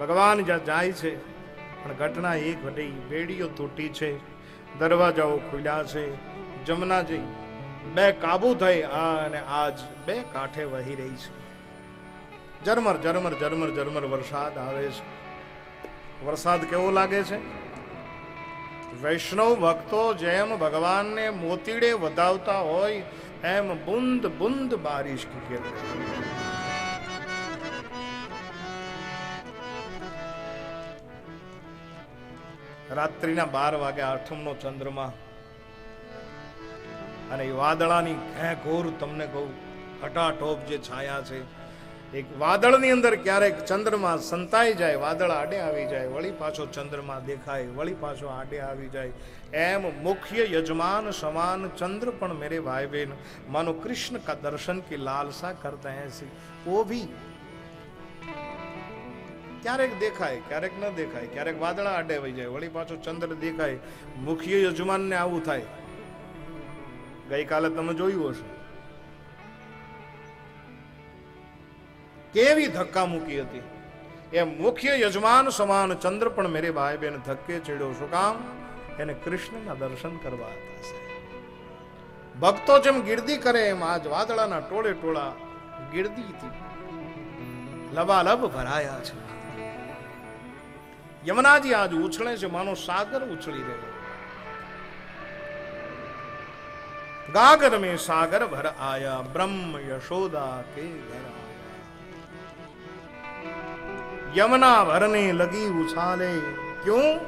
ભગવાન જ્યાં જાય છે, પણ ઘટના એક વધી બેડીઓ તૂટી છે, દરવાજાઓ ખુલ્યા છે જમનાજી બે કાબુ થઈ, આ અને આજ બે કાંઠે વહી રહી છે. ઝરમર ઝરમર ઝરમર ઝરમર વરસાદ આવે છે. વરસાદ કેવો લાગે છે? વૈષ્ણવ ભક્તો જેમ ભગવાનને મોતીડે વધાવતા હોય, એમ બુંદ બુંદ બારિશ કી રાત્રિના બાર વાગે આઠમનો ચંદ્રમા. અને એ વાદળાની ઘેઘોર તમને કહું, હટાટોપ જે છાયા છે, એક વાદળની અંદર ક્યારેક ચંદ્રમા સંતાઈ જાય, વાદળ આડે આવી જાય, વળી પાછો ચંદ્રમા દેખાય, વળી પાછો આડે આવી જાય. એમ મુખ્ય યજમાન સમાન ચંદ્ર પણ મેરે ભાઈ બહેન માનો કૃષ્ણ કા દર્શન કે લાલસા કરતા હૈસી વો ભી ક્યારેક દેખાય, ક્યારેક ન દેખાય, ક્યારેક વાદળા આડે વહી જાય, વળી પાછો ચંદ્ર દેખાય, મુખ્ય યજમાનને આવું થાય. ગઈકાલે તમે જોયું હશે. કેવી ધક્કા મૂકી હતી. એ મુખ્ય યજમાન સમાન ચંદ્ર પણ મેરે ભાઈ બેન ધક્કે ચડ્યો શું કામ? એને કૃષ્ણના દર્શન કરવા હતા ભક્તો જેમ ગીર્દી કરે એમ આજ વાદળાના ટોળે ટોળા ગીર્દીથી લબાલબ ભરાયા છે. યમનાજી આજ ઉછળે છે, માનો સાગર ઉછળી રહ્યો. ગાગર મેં સાગર ભર આયા, બ્રહ્મ યશોદા કે ઘર યમુના ભરને લગી ઉછાલે, ક્યું?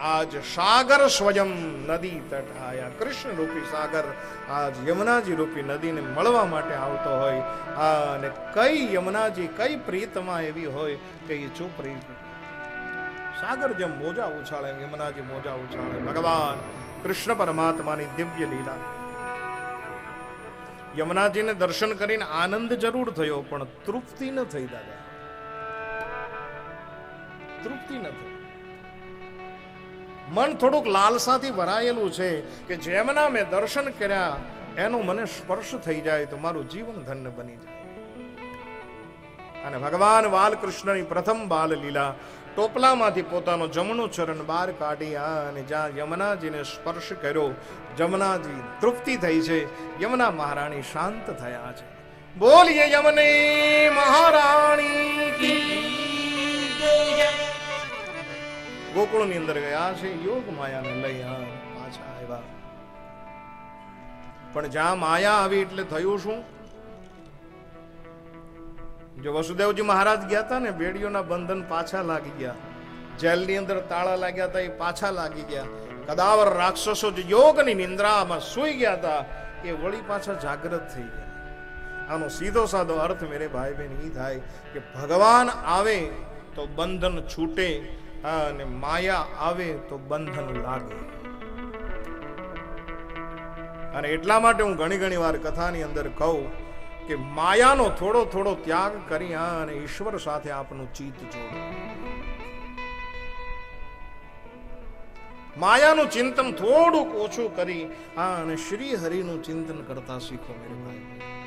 આજ સાગર સ્વયં નદી તટ આયા. કૃષ્ણ રૂપી સાગર આજ યમુનાજી રૂપી નદીને મળવા માટે આવતો હોય. અને કઈ યમુનાજી, કઈ પ્રીતમાં એવી હોય કે એ ચૂપ રહી સાગર જેમ મોજા ઉછાળે, યમુનાજી મોજા ઉછાળે. ભગવાન કૃષ્ણ પરમાત્માની દિવ્ય લીલા. યમુનાજીને દર્શન કરીને આનંદ જરૂર થયો, પણ તૃપ્તિ ન થઈ દાદા. તૃપ્તિ ન થઈ. મન થોડુંક લાલસાથી ભરાયેલું છે કે જેમના મેં દર્શન કર્યા, એનો મને સ્પર્શ થઈ જાય તો મારું જીવન ધન્ય બની જાય. અને ભગવાન બાલકૃષ્ણની પ્રથમ બાલ લીલા ટોપલામાંથી પોતાનો જમણું ચરણ બહાર કાઢી અને જ્યાં યમુનાજીને સ્પર્શ કર્યો જમનાજી તૃપ્તિ થઈ છે. યમુના મહારાણી શાંત થયા છે. બોલીએ યમને મહારાણી કી ગોકુળની અંદર ગયા છે, યોગ માયાને લઈ પાછા આવ્યા. પણ જ્યાં માયા આવી એટલે થયું શું? જો વસુદેવજી મહારાજ ગયા હતા ને, બેડીઓના બંધન પાછા લાગી ગયા. જેલની અંદર તાળા લાગ્યા હતા, એ પાછા લાગી ગયા. કદાવર રાક્ષસો જે યોગની નિંદ્રામાં સૂઈ ગયા હતા. એ વળી પાછા જાગૃત થઈ ગયા. આનો સીધો સાધો અર્થ મેરે ભાઈ બહેન એ થાય કે ભગવાન આવે તો બંધન છૂટે અને માયા આવે તો બંધન લાગે. અને એટલા માટે હું ઘણી ઘણી વાર કથાની અંદર કહું કે માયાનો થોડો થોડો ત્યાગ કરી અને ઈશ્વર સાથે આપનું ચિત્ત જોડો. માયાનું ચિંતન થોડુંક ઓછું કરી અને શ્રી હરિનું ચિંતન કરતા શીખો, મેરે ભાઈ.